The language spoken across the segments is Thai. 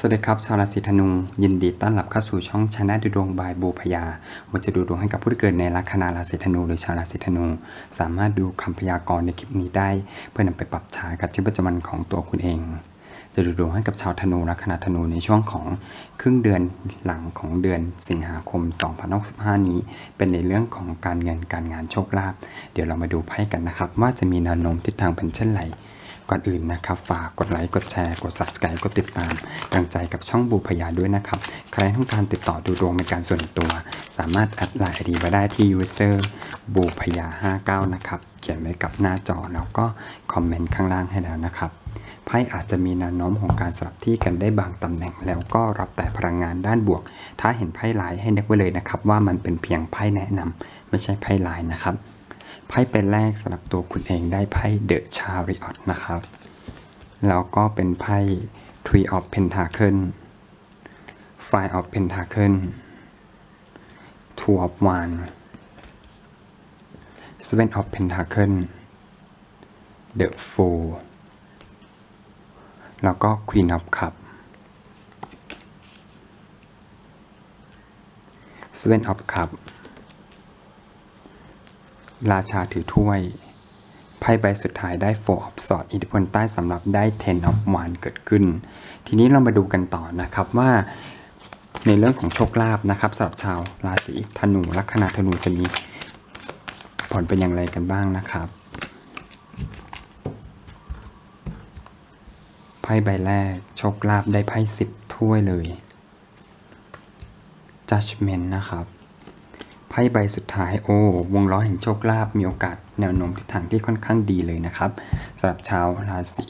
สวัสดีครับ ชาวราศีธนูยินดีต้อนรับเข้าสู่ช่องชนะดูดวงบายบูพยาวันจะดูดวงให้กับผู้ที่เกิดในลัคนาราศีธนูหรือชาวราศีธนู สามารถดูคำพยากรณ์ในคลิปนี้ได้ เพื่อนำไปปรับใช้กับชีวิตประจำวันของตัวคุณเอง จะดูดวงให้กับชาวธนูลัคนาธนูในช่วงของครึ่งเดือนหลังของเดือนสิงหาคม 2065 นี้ เป็นในเรื่องของการเงินการงานโชคลาภเดี๋ยวเรามาดูไพ่กันนะครับ ว่าจะมีแนวโน้มทิศทางเป็นเช่นไร ก่อนอื่นนะครับ ฝากกดไลค์ กดแชร์ กด subscribe กดติดตามกำลังใจกับช่องบูพยาด้วยนะครับ ใครต้องการติดต่อดูดวงเป็นการส่วนตัว สามารถแอดไลน์ไอดีมาได้ที่ user บูพยา59 นะครับ เขียนไว้กับหน้าจอแล้วก็คอมเมนต์ข้างล่างให้แล้วนะครับไพ่อาจจะมีแนวโน้มของการสลับที่กันได้บางตำแหน่ง แล้วก็รับแต่พลังงานด้านบวก ถ้าเห็นไพ่ลายให้นึกไว้เลยนะครับ ว่ามันเป็นเพียงไพ่แนะนำไม่ใช่ไพ่ลายนะครับ ไพ่เป็นแรกสำหรับตัวคุณเองได้ไพ่เดอะชาริออตนะครับ แล้วก็เป็นไพ่ Three of Pentacle Five of Pentacle Two of Wands Seven of Pentacle The Fool แล้วก็ Queen of Cup Seven of Cup ราชาถือถ้วย ไพ่ใบสุดท้ายได้ Four of Swords อิทธิพลใต้สำหรับได้ Ten of Wands เกิดขึ้น ทีนี้เรามาดูกันต่อนะครับว่าในเรื่องของโชคลาภนะครับสำหรับชาวราศีธนูลัคนาธนูจะมีผลเป็นอย่างไรกันบ้างนะครับไพ่ใบแรกโชคลาภได้ไพ่สิบถ้วยเลย Judgment นะครับ พ่ใบสุดท้ายโอ้วงล้อแห่งโชคลาภมีโอกาสแนวโน้มทิศทางที่ค่อนข้างดีเลยนะครับสำหรับชาวราศี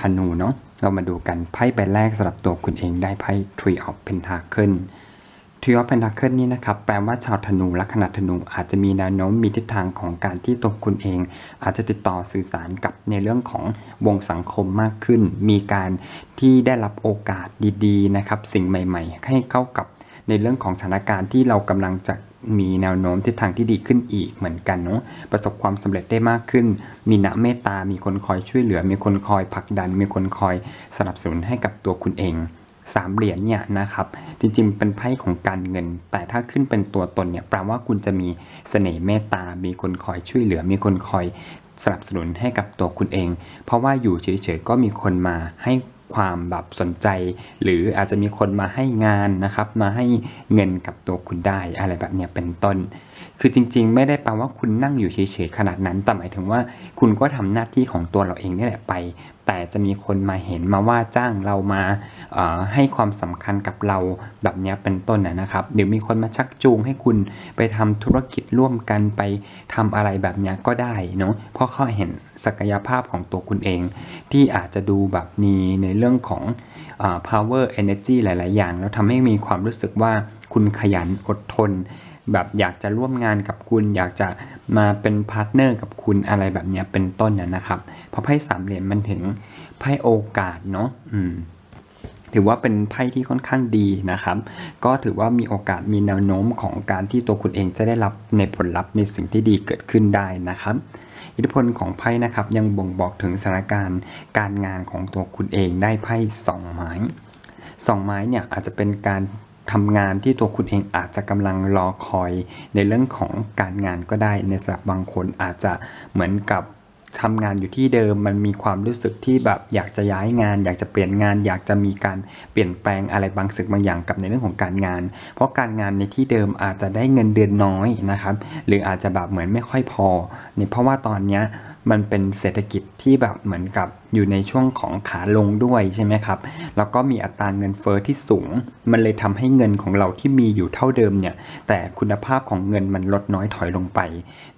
ธนูเนาะเรามาดูกันไพ่ใบแรกสำหรับตัวคุณเองได้ไพ่ Tree of Pentacle Tree of Pentacle นี่นะครับแปลว่าชาวธนูลัคนาธนูอาจจะมีแนวโน้มมีทิศทางของการที่ตัวคุณเอง อาจจะติดต่อสื่อสารกับในเรื่องของวงสังคมมากขึ้น มีการที่ได้รับโอกาสดีๆนะครับสิ่งใหม่ ๆ ให้เข้ากับในเรื่องของสถานการณ์ที่เรากำลังจะ มีแนวโน้มทิศทางที่ดีขึ้นอีกเหมือนกันเนาะประสบความสำเร็จได้มากขึ้น มีณเมตตา มีคนคอยช่วยเหลือ มีคนคอยผลักดัน มีคนคอยสนับสนุนให้กับตัวคุณเองสามเหรียญเนี่ยนะครับจริงๆเป็นไพ่ของการเงิน แต่ถ้าขึ้นเป็นตัวตนเนี่ยแปลว่าคุณจะมีเสน่ห์เมตตา มีคนคอยช่วยเหลือ มีคนคอยสนับสนุนให้กับตัวคุณเอง เพราะว่าอยู่เฉยๆก็มีคนมาให้ ความแบบสนใจ หรืออาจจะมีคนมาให้งานนะครับ มาให้เงินกับตัวคุณได้อะไรแบบเนี้ยเป็นต้น คือจริงๆ ไม่ได้แปลว่าคุณนั่งอยู่เฉยๆขนาดนั้น แต่หมายถึงว่าคุณก็ทำหน้าที่ของตัวเราเองนี่แหละไป แต่จะมีคนมาเห็นมาว่าจ้างเรามาให้ความสำคัญกับเราแบบนี้เป็นต้นนะครับหรือมีคนมาชักจูงให้คุณไปทำธุรกิจร่วมกันไปทำอะไรแบบนี้ก็ได้เนาะเพราะเขาเห็นศักยภาพของตัวคุณเอง ที่อาจจะดูแบบมีในเรื่องของอ power energy หลาย ๆ อย่าง แล้วทำให้มีความรู้สึกว่าคุณขยันอดทน แบบอยากจะร่วมงานกับคุณ อยากจะมาเป็นพาร์ทเนอร์กับคุณอะไรแบบนี้เป็นต้นนะนะครับเพราะไพ่สามเหรียญมันถึงไพ่โอกาสเนาะอืมถือว่าเป็นไพ่ที่ค่อนข้างดีนะครับ ก็ถือว่ามีโอกาสมีแนวโน้มของการที่ตัวคุณเองจะได้รับในผลลัพธ์ในสิ่งที่ดีเกิดขึ้นได้นะครับ อิทธิพลของไพ่นะครับยังบ่งบอกถึงสถานการณ์การงานของตัวคุณเองได้ไพ่สองไม้สองไม้เนี่ยอาจจะเป็นการ ทำงานที่ตัวคุณเองอาจจะกำลังรอคอยในเรื่องของการงานก็ได้ในสำหรับบางคนอาจจะเหมือนกับทำงานอยู่ที่เดิมมันมีความรู้สึกที่แบบอยากจะย้ายงาน อยากจะเปลี่ยนงาน อยากจะมีการเปลี่ยนแปลงอะไรบางสิ่งบางอย่างกับในเรื่องของการงาน เพราะการงานในที่เดิมอาจจะได้เงินเดือนน้อยนะครับ หรืออาจจะแบบเหมือนไม่ค่อยพอเนี่ยเพราะว่าตอนเนี้ย มันเป็นเศรษฐกิจที่แบบเหมือนกับอยู่ในช่วงของขาลงด้วยใช่ไหมครับ แล้วก็มีอัตราเงินเฟอ้อที่สูง มันเลยทำให้เงินของเราที่มีอยู่เท่าเดิมเนี่ย แต่คุณภาพของเงินมันลดน้อยถอยลงไป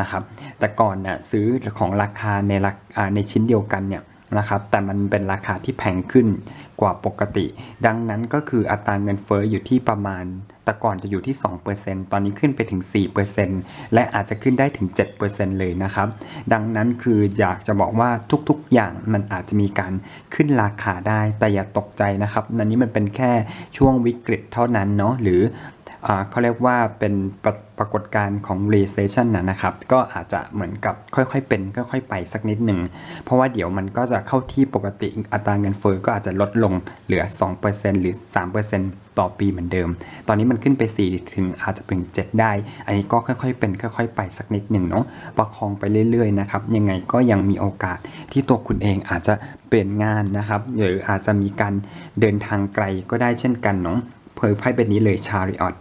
นะครับ แต่ก่อนน่ะซื้อของราคาในราอ่าในชิ้นเดียวกันเนี่ย นะครับแต่มันเป็นราคาที่แพงขึ้นกว่าปกติ ดังนั้นก็คืออัตราเงินเฟอ้ออยู่ที่ประมาณ แต่ก่อนจะอยู่ที่ 2%ตอนนี้ขึ้นไปถึง 4%และอาจจะขึ้นได้ถึง 7%เลยนะครับ ดังนั้นคืออยากจะบอกว่าทุกๆอย่างมันอาจจะมีการขึ้นราคาได้แต่อย่าตกใจนะครับอันนี้มันเป็นแค่ช่วงวิกฤตเท่านั้นเนาะหรือ เขาเรียกว่าเป็นปรปรากฏการณ์ของ recession นะนะครับ ก็อาจจะเหมือนกับค่อยๆเป็นค่อยๆไปสักนิดหนึ่ง เพราะว่าเดี๋ยวมันก็จะเข้าที่ปกติอัตราเงินเฟ้อก็อาจจะลดลงเหลือ 2%หรือ 3%ต่อปีเหมือนเดิม ตอนนี้มันขึ้นไป 4 ถึงอาจจะเป็น7ได้ อันนี้ก็ค่อยๆเป็นค่อยๆไปสักนิดหนึ่งเนาะ ประคองไปเรื่อยๆนะครับ ยังไงก็ยังมีโอกาสที่ตัวคุณเองอาจจะเปลี่ยนงานนะครับ หรืออาจจะมีการเดินทางไกลก็ได้เช่นกันเนาะเผยไพ่เป็นนี้เลยชาริออต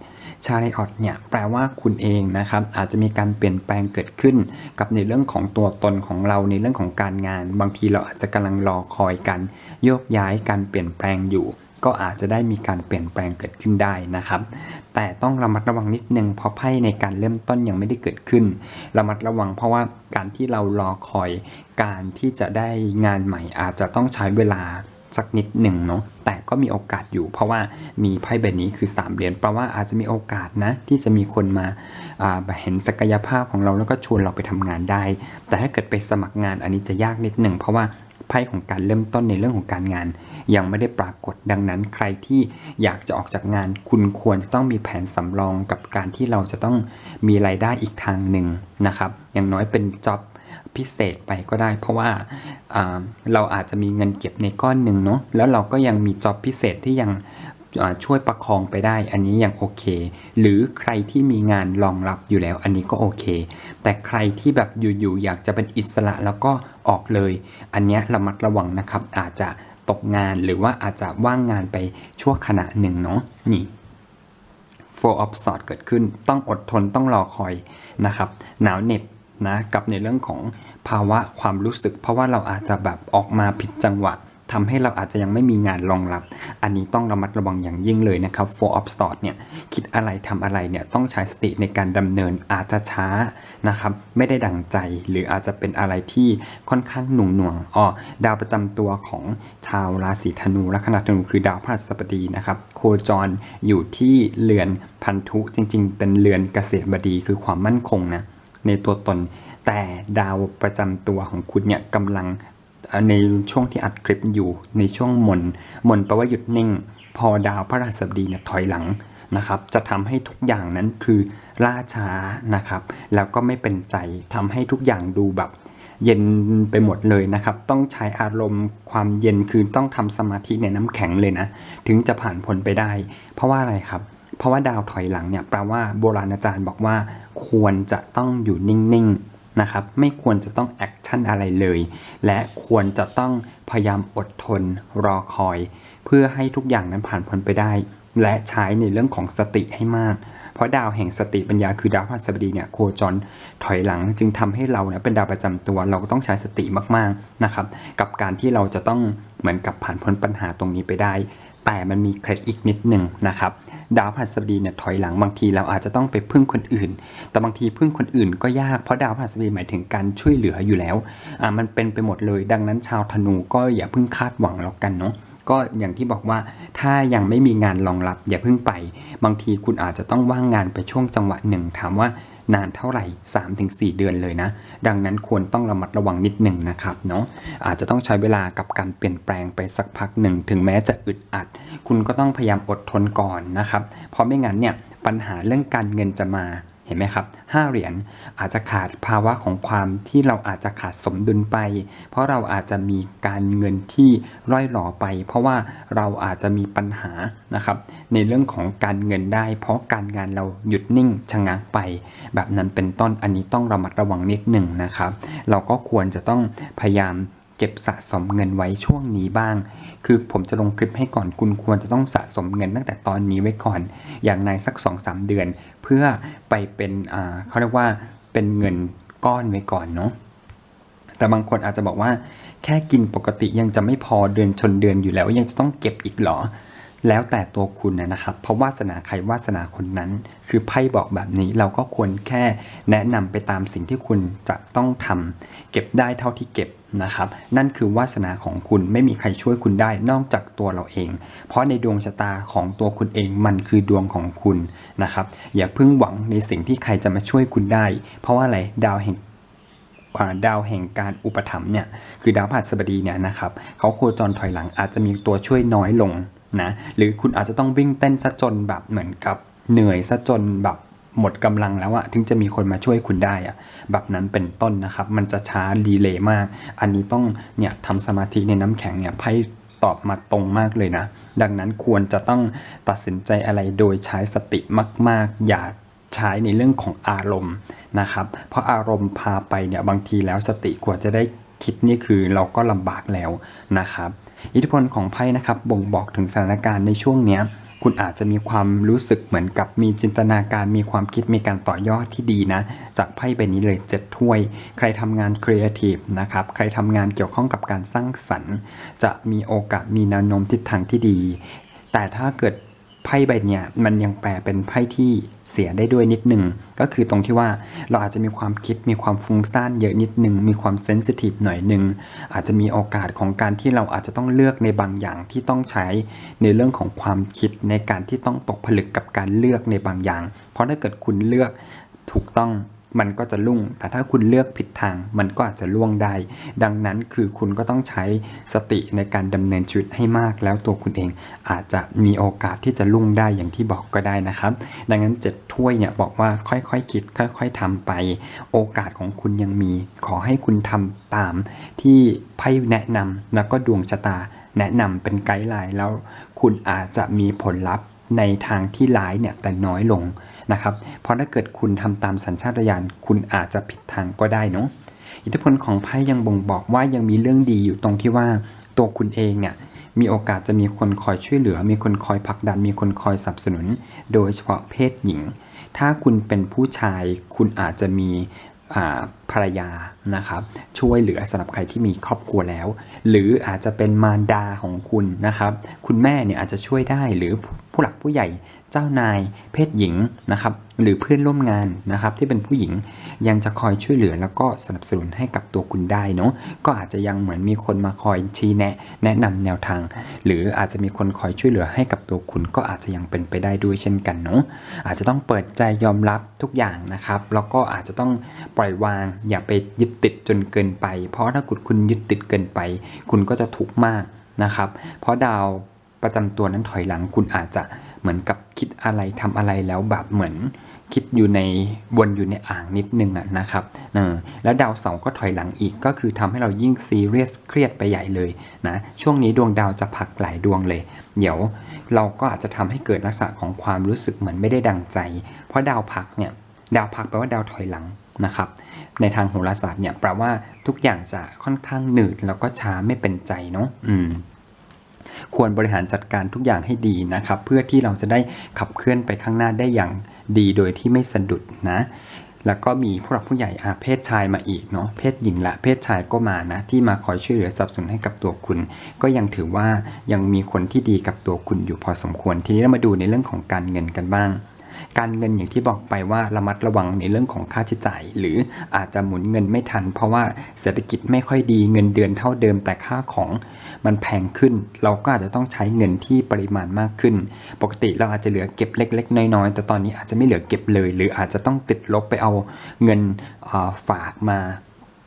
ชาริออตเนี่ยแปลว่าคุณเองนะครับอาจจะมีการเปลี่ยนแปลงเกิดขึ้น กับในเรื่องของตัวตนของเราในเรื่องของการงาน บางทีเราอาจจะกำลังรอคอยกันโยกย้ายการเปลี่ยนแปลงอยู่ ก็อาจจะได้มีการเปลี่ยนแปลงเกิดขึ้นได้นะครับ แต่ต้องระมัดระวังนิดนึงเพราะไพ่ในการเริ่มต้นยังไม่ได้เกิดขึ้น ระมัดระวังเพราะว่าการที่เรารอคอยการที่จะได้งานใหม่อาจจะต้องใช้เวลา สักนิดหนึ่งเนาะแต่ก็มีโอกาสอยู่ เพราะว่ามีไพ่ใบนี้คือ3เหรียญแปลว่าอาจจะมีโอกาสนะ ที่จะมีคนมาาเห็นศักยภาพของเราแล้วก็ชวนเราไปทำงานได้ แต่ถ้าเกิดไปสมัครงานอันนี้จะยากนิดหนึ่งเพราะว่าไพ่ของการเริ่มต้นในเรื่องของการงาน ยังไม่ได้ปรากฏดังนั้นใครที่อยากจะออกจากงาน คุณควรจะต้องมีแผนสำรองกับการที่เราจะต้องมีรายได้อีกทางหนึ่งนะครับอย่างน้อยเป็นจ็อบ พิเศษไปก็ได้ เพราะว่าเราอาจจะมีเงินเก็บในก้อนหนึ่งเนาะแล้วเราก็ยังมีจ็อบพิเศษที่ยังช่วยประคองไปได้อันนี้ยังโอเค หรือใครที่มีงานรองรับอยู่แล้วอันนี้ก็โอเค แต่ใครที่แบบอยู่ๆอยากจะเป็นอิสระแล้วก็ออกเลย อันนี้ระมัดระวังนะครับ อาจจะตกงานหรือว่าอาจจะว่างงานไปชั่วขณะหนึ่งเนาะนี่ for of swords เกิดขึ้นต้องอดทนต้องรอคอยนะครับ หนาวเหน็บ นะกับในเรื่องของภาวะความรู้สึก เพราะว่าเราอาจจะแบบออกมาผิดจังหวะทำให้เราอาจจะยังไม่มีงานรองรับ อันนี้ต้องระมัดระวังอย่างยิ่งเลยนะครับ four of s w o r d เนี่ย คิดอะไรทำอะไรเนี่ย ต้องใช้สติในการดำเนินอาจจะช้านะครับ ไม่ได้ดังใจ หรืออาจจะเป็นอะไรที่ค่อนข้างหน่วงหน่วงอ๋อดาวประจำตัวของชาวราศีธนูลัคนาธนูคือดาวพฤหัสบดีนะครับ โคจรอยู่ที่เรือนพันธุจริง ๆ เป็นเรือนเกษตรบดีคือความมั่นคงนะ ในตัวตน แต่ดาวประจำตัวของคุณเนี่ยกำลังในช่วงที่อัดคลิปอยู่ในช่วงมนมนแปลว่าหยุดนิ่ง พอดาวพระราชบดีเนี่ยถอยหลังนะครับจะทำให้ทุกอย่างนั้นคือล่าช้านะครับ แล้วก็ไม่เป็นใจทำให้ทุกอย่างดูแบบเย็นไปหมดเลยนะครับ ต้องใช้อารมณ์ความเย็นคือต้องทำสมาธิในน้ำแข็งเลยนะ ถึงจะผ่านพ้นไปได้ เพราะว่าอะไรครับ เพราะว่าดาวถอยหลังเนี่ยแปลว่าโบราณอาจารย์บอกว่า ควรจะต้องอยู่นิ่งๆนะครับ ไม่ควรจะต้องแอคชั่นอะไรเลย และควรจะต้องพยายามอดทนรอคอย เพื่อให้ทุกอย่างนั้นผ่านพ้นไปได้ และใช้ในเรื่องของสติให้มาก เพราะดาวแห่งสติปัญญาคือดาวพฤหัสบดีเนี่ยโคจรถอยหลังจึงทำให้เราเนี่ยเป็นดาวประจำตัวเราก็ต้องใช้สติมากๆนะครับ กับการที่เราจะต้องเหมือนกับผ่านพ้นปัญหาตรงนี้ไปได้แต่มันมีเคล็ดอีกนิดหนึ่งนะครับ ดาวพฤหัสบดีเนี่ยถอยหลังบางทีเราอาจจะต้องไปพึ่งคนอื่น แต่บางทีพึ่งคนอื่นก็ยากเพราะดาวพฤหัสบดีหมายถึงการช่วยเหลืออยู่แล้วอ่ามันเป็นไปหมดเลย ดังนั้นชาวธนูก็อย่าเพิ่งคาดหวังแล้วกันเนาะก็อย่างที่บอกว่าถ้ายังไม่มีงานรองรับอย่าเพิ่งไป บางทีคุณอาจจะต้องว่างงานไปช่วงจังหวะหนึ่งถามว่า นานเท่าไหร่ 3-4 เดือนเลยนะ ดังนั้นควรต้องระมัดระวังนิดหนึ่งนะครับเนาะอาจจะต้องใช้เวลากับการเปลี่ยนแปลงไปสักพักหนึ่ง ถึงแม้จะอึดอัด คุณก็ต้องพยายามอดทนก่อนนะครับ เพราะไม่งั้นเนี่ยปัญหาเรื่องการเงินจะมา เห็นไหมครับห้าเหรียญอาจจะขาดภาวะของความที่เราอาจจะขาดสมดุลไป เพราะเราอาจจะมีการเงินที่ร่อยหล่อไป เพราะว่าเราอาจจะมีปัญหานะครับในเรื่องของการเงินได้ เพราะการงานเราหยุดนิ่งชะงักไป แบบนั้นเป็นต้นอันนี้ต้องระมัดระวังนิดหนึ่งนะครับ เราก็ควรจะต้องพยายาม เก็บสะสมเงินไว้ช่วงนี้บ้าง คือผมจะลงคลิปให้ก่อนคุณควรจะต้องสะสมเงินตั้งแต่ตอนนี้ไว้ก่อน อย่างในสัก 2-3 เดือน เพื่อไปเป็นเขาเรียกว่าเป็นเงินก้อนไว้ก่อนเนาะ แต่บางคนอาจจะบอกว่า แค่กินปกติยังจะไม่พอเดือนชนเดือนอยู่แล้วยังจะต้องเก็บอีกเหรอ แล้วแต่ตัวคุณนะนะครับ เพราะวาสนาใครวาสนาคนนั้น คือไพ่บอกแบบนี้เราก็ควรแค่แนะนำไปตามสิ่งที่คุณจะต้องทำเก็บได้เท่าที่เก็บ นะครับ นั่นคือวาสนาของคุณไม่มีใครช่วยคุณได้นอกจากตัวเราเอง เพราะในดวงชะตาของตัวคุณเองมันคือดวงของคุณนะครับ อย่าเพิ่งหวังในสิ่งที่ใครจะมาช่วยคุณได้ เพราะว่าอะไรดาวแห่งาดาวแห่งการอุปถัมภ์เนี่ยคือดาวพฤหัสบดีเนี่ยนะครับเขาโคจรถอยหลังอาจจะมีตัวช่วยน้อยลงนะหรือคุณอาจจะต้องวิ่งเต้นซะจนแบบเหมือนกับเหนื่อยซะจนแบบ หมดกำลังแล้วอะถึงจะมีคนมาช่วยคุณได้อะแบบนั้นเป็นต้นนะครับ มันจะช้าดีเลย์มาก อันนี้ต้องเนี่ยทำสมาธิในน้ำแข็งเนี่ยไพ่ตอบมาตรงมากเลยนะ ดังนั้นควรจะต้องตัดสินใจอะไรโดยใช้สติมาก ๆ อย่าใช้ในเรื่องของอารมณ์นะครับ เพราะอารมณ์พาไปเนี่ยบางทีแล้วสติกว่าจะได้คิดนี่คือเราก็ลำบากแล้วนะครับ อิทธิพลของไพ่นะครับบ่งบอกถึงสถานการณ์ในช่วงเนี้ย คุณอาจจะมีความรู้สึกเหมือนกับมีจินตนาการมีความคิดมีการต่อยอดที่ดีนะ จากไพ่ใบนี้เลยเจ็ดถ้วย ใครทำงานครีเอทีฟนะครับ ใครทำงานเกี่ยวข้องกับการสร้างสรรค์ จะมีโอกาสมีแนวโน้มทิศทางที่ดี แต่ถ้าเกิด ไพ่ใบเนี้ยมันยังแปลเป็นไพ่ที่เสียได้ด้วยนิดหนึ่งก็คือตรงที่ว่าเราอาจจะมีความคิดมีความฟุ้งซ่านเยอะนิดหนึ่งมีความเซนซิทีฟหน่อยหนึ่งอาจจะมีโอกาสของการที่เราอาจจะต้องเลือกในบางอย่างที่ต้องใช้ในเรื่องของความคิดในการที่ต้องตกผลึกกับการเลือกในบางอย่าง เพราะถ้าเกิดคุณเลือกถูกต้อง มันก็จะลุ่ง แต่ถ้าคุณเลือกผิดทาง มันก็อาจจะล่วงได้ ดังนั้นคือคุณก็ต้องใช้สติในการดำเนินชีวิตให้มาก แล้วตัวคุณเองอาจจะมีโอกาสที่จะลุ่งได้อย่างที่บอกก็ได้นะครับ ดังนั้นเจ็ดถ้วยเนี่ยบอกว่าค่อยๆคคิด ค่อย ๆทำไป โอกาสของคุณยังมี ขอให้คุณทำตามที่ไพ่แนะนำแล้วก็ดวงชะตาแนะนำเป็นไกด์ไลน์แล้ว คุณอาจจะมีผลลัพธ์ ในทางที่ร้ายเนี่ยแต่น้อยลงนะครับ เพราะถ้าเกิดคุณทำตามสัญชาตญาณคุณอาจจะผิดทางก็ได้เนาะอิทธิพลของไพ่ยังบ่งบอกว่ายังมีเรื่องดีอยู่ตรงที่ว่าตัวคุณเองเนี่ยมีโอกาสจะมีคนคอยช่วยเหลือ มีคนคอยผลักดัน มีคนคอยสนับสนุน โดยเฉพาะเพศหญิง ถ้าคุณเป็นผู้ชาย คุณอาจจะมีอ่าภรรยานะครับ ช่วยเหลือสำหรับใครที่มีครอบครัวแล้ว หรืออาจจะเป็นมารดาของคุณนะครับ คุณแม่เนี่ยอาจจะช่วยได้หรือผู้หลักผู้ใหญ่เจ้านายเพศหญิงนะครับ หรือเพื่อนร่วมงานนะครับ ที่เป็นผู้หญิงยังจะคอยช่วยเหลือแล้วก็สนับสนุนให้กับตัวคุณได้เนาะก็อาจจะยังเหมือนมีคนมาคอยชี้แนะ แนะนำแนวทาง หรืออาจจะมีคนคอยช่วยเหลือให้กับตัวคุณ ก็อาจจะยังเป็นไปได้ด้วยเช่นกันเนาะอาจจะต้องเปิดใจยอมรับทุกอย่างนะครับ แล้วก็อาจจะต้องปล่อยวางอย่าไปยึดติดจนเกินไป เพราะถ้าคุณคุณยึดติดเกินไป คุณก็จะทุกข์มากนะครับ เพราะดาวประจำตัวนั้นถอยหลังคุณอาจจะเหมือนกับคิดอะไรทำอะไรแล้วแบบเหมือนคิดอยู่ในวนอยู่ในอ่างนิดนึงอะนะครับเออแล้วดาวเสาร์ก็ถอยหลังอีกก็คือทำให้เรายิ่งซีเรียสเครียดไปใหญ่เลยนะช่วงนี้ดวงดาวจะผักหลายดวงเลย เดี๋ยวเราก็อาจจะทำให้เกิดลักษณะของความรู้สึกเหมือนไม่ได้ดังใจ เพราะดาวพักเนี่ยดาวพักแปลว่าดาวถอยหลังนะครับ ในทางโหราศาสตร์เนี่ยแปลว่าทุกอย่างจะค่อนข้างหนืดแล้วก็ช้าไม่เป็นใจเนาะอืมควรบริหารจัดการทุกอย่างให้ดีนะครับ เพื่อที่เราจะได้ขับเคลื่อนไปข้างหน้าได้อย่างดีโดยที่ไม่สะดุดนะ แล้วก็มีผู้หลักผู้ใหญ่อาเพศชายมาอีกเนาะเพศหญิงและเพศชายก็มานะ ที่มาคอยช่วยเหลือสนับสนุนให้กับตัวคุณ ก็ยังถือว่ายังมีคนที่ดีกับตัวคุณอยู่พอสมควร ทีนี้เรามาดูในเรื่องของการเงินกันบ้าง การเงินอย่างที่บอกไปว่าระมัดระวังในเรื่องของค่าใช้จ่าย หรืออาจจะหมุนเงินไม่ทัน เพราะว่าเศรษฐกิจไม่ค่อยดีเงินเดือนเท่าเดิมแต่ค่าของมันแพงขึ้น เราก็อาจจะต้องใช้เงินที่ปริมาณมากขึ้น ปกติเราอาจจะเหลือเก็บเล็ก ๆ น้อยๆแต่ตอนนี้อาจจะไม่เหลือเก็บเลย หรืออาจจะต้องติดลบไปเอาเงินฝากมา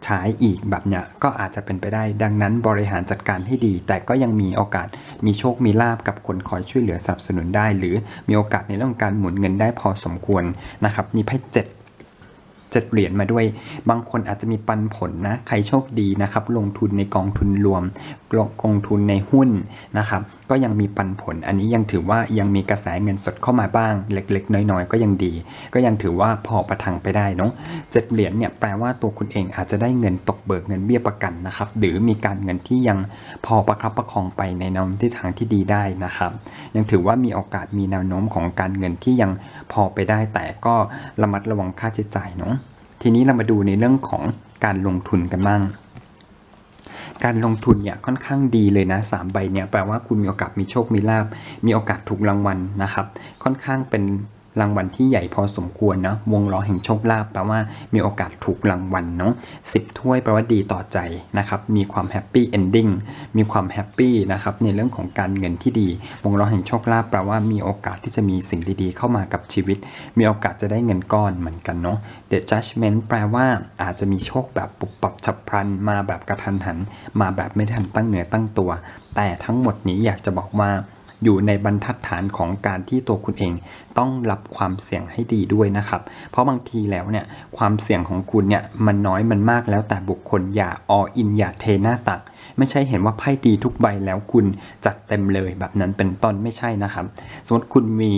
ใช้อีกแบบเนี้ยก็อาจจะเป็นไปได้ ดังนั้นบริหารจัดการให้ดี แต่ก็ยังมีโอกาสมีโชคมีลาบกับคนคอยช่วยเหลือสนับสนุนได้ หรือมีโอกาสในเรื่องการหมุนเงินได้พอสมควรนะครับมีไพ่เจ็ด เจ็ดเหรียญมาด้วย บางคนอาจจะมีปันผลนะ ใครโชคดีนะครับ ลงทุนในกองทุนรวมลงทุนในหุ้นนะครับ ก็ยังมีปันผล อันนี้ยังถือว่ายังมีกระแสเงินสดเข้ามาบ้าง เล็กๆ น้อยๆ ก็ยังดี ก็ยังถือว่าพอประทังไปได้เนาะเจ็ดเหรียญเนี่ยแปลว่าตัวคุณเองอาจจะได้เงินตกเบิกเงินเบี้ยประกันนะครับ หรือมีการเงินที่ยังพอประคับประคองไปในแนวทิศทางที่ดีได้นะครับ ยังถือว่ามีโอกาสมีแนวโน้มของการเงินที่ยังพอไปได้แต่ก็ระมัดระวังค่าใช้จ่ายเนาะ ทีนี้เรามาดูในเรื่องของการลงทุนกันบ้าง การลงทุนเนี่ยค่อนข้างดีเลยนะสามใบเนี่ยแปลว่าคุณมีโอกาสมีโชคมีลาบมีโอกาสถูกรางวัลนะครับ ค่อนข้างเป็น รางวัลที่ใหญ่พอสมควรนะวงล้อแห่งโชคลาภแปลว่ามีโอกาสถูกรางวัลเนาะสิบถ้วยแปลว่าดีต่อใจนะครับมีความแฮปปี้เอนดิ้งมีความแฮปปี้นะครับในเรื่องของการเงินที่ดี วงล้อแห่งโชคลาภแปลว่ามีโอกาสที่จะมีสิ่งดีๆ เข้ามากับชีวิต มีโอกาสจะได้เงินก้อนเหมือนกันเนาะ The Judgment แปลว่าอาจจะมีโชคแบบปุบปับฉับพลัน มาแบบกระทันหัน มาแบบไม่ทันตั้งเหนือตั้งตัว แต่ทั้งหมดนี้อยากจะบอกว่า อยู่ในบรรทัดฐานของการที่ตัวคุณเองต้องรับความเสี่ยงให้ดีด้วยนะครับ เพราะบางทีแล้วเนี่ยความเสี่ยงของคุณเนี่ยมันน้อยมันมากแล้วแต่บุคคลอย่าออินอย่าเทหน้าตัก ไม่ใช่เห็นว่าไพ่ดีทุกใบแล้วคุณจัดเต็มเลยแบบนั้นเป็นต้นไม่ใช่นะครับ สมมติคุณมี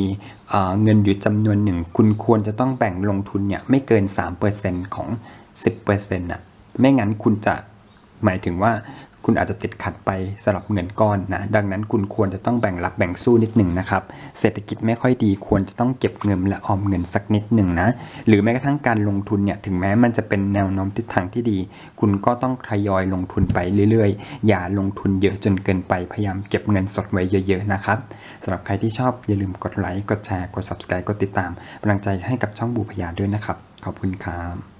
เเงินอยู่จำนวนหนึ่ง คุณควรจะต้องแบ่งลงทุนเนี่ยไม่เกิน 3%ของ 10%น่ะไม่งั้นคุณจะหมายถึงว่า คุณอาจจะติดขัดไปสำหรับเงินก้อนนะ ดังนั้นคุณควรจะต้องแบ่งรับแบ่งสู้นิดหนึ่งนะครับ เศรษฐกิจไม่ค่อยดีควรจะต้องเก็บเงินและออมเงินสักนิดหนึ่งนะ หรือแม้กระทั่งการลงทุนเนี่ยถึงแม้มันจะเป็นแนวโน้มทิศทางที่ดี คุณก็ต้องทยอยลงทุนไปเรื่อยๆ อย่าลงทุนเยอะจนเกินไปพยายามเก็บเงินสดไว้เยอะๆนะครับสำหรับใครที่ชอบอย่าลืมกดไลค์กดแชร์กด subscribe กดติดตามกำลังใจให้กับช่องบูพยาด้วยนะครับขอบคุณครับ